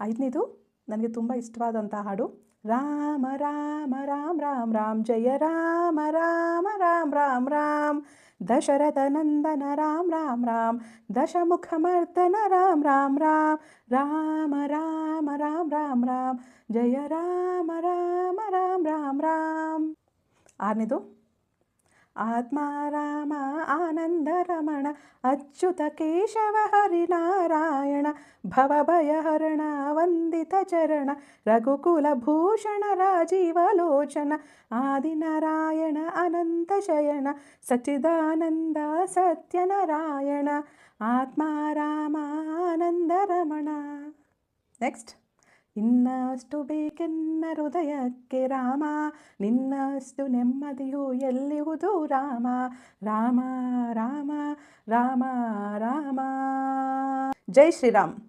ಐದನೇದು ನನಗೆ ತುಂಬ ಇಷ್ಟವಾದಂಥ ಹಾಡು ರಾಮ ರಾಮ ರಾಮ್ ರಾಮ್ ರಾಮ್ ಜಯ ರಾಮ ರಾಮ ರಾಮ್ ರಾಮ್ ರಾಮ್ ದಶರಥ ನಂದನ ರಾಮ್ ರಾಮ್ ರಾಮ್ ದಶಮುಖ ಮರ್ದನ ರಾಮ್ ರಾಮ್ ರಾಮ್ ರಾಮ ರಾಮ ರಾಮ್ ರಾಮ್ ರಾಮ್ ಜಯ ರಾಮ ರಾಮ ರಾಮ್ ರಾಮ್ ರಾಮ್ ಆರನೇದು ಆತ್ಮ ರಾಮ ರಮಣ ಅಚ್ಯುತ ಕೇಶವ, ಹರಿನಾರಾಯಣ, ಭವಭಯಹರಣ, ವಂದಿತ ಚರಣ, ರಘುಕುಲ ಭೂಷಣ ರಾಜೀವಲೋಚನ ಆದಿನಾರಾಯಣ, ಅನಂತ ಶಯನ, ಸಚ್ಚಿದಾನಂದ, ಸತ್ಯನಾರಾಯಣ ಆತ್ಮಾರಾಮ ಆನಂದ ರಮಣ. ನೆಕ್ಸ್ಟ್. ಇನ್ನಷ್ಟು ಬೇಕೆನ್ನ ಹೃದಯಕ್ಕೆ ರಾಮ ನಿನ್ನಷ್ಟು ನೆಮ್ಮದಿಯು ಎಲ್ಲಿಹುದು ರಾಮ? ರಾಮ ರಾಮ ರಾಮ ರಾಮ. ಜೈ ಶ್ರೀರಾಮ್.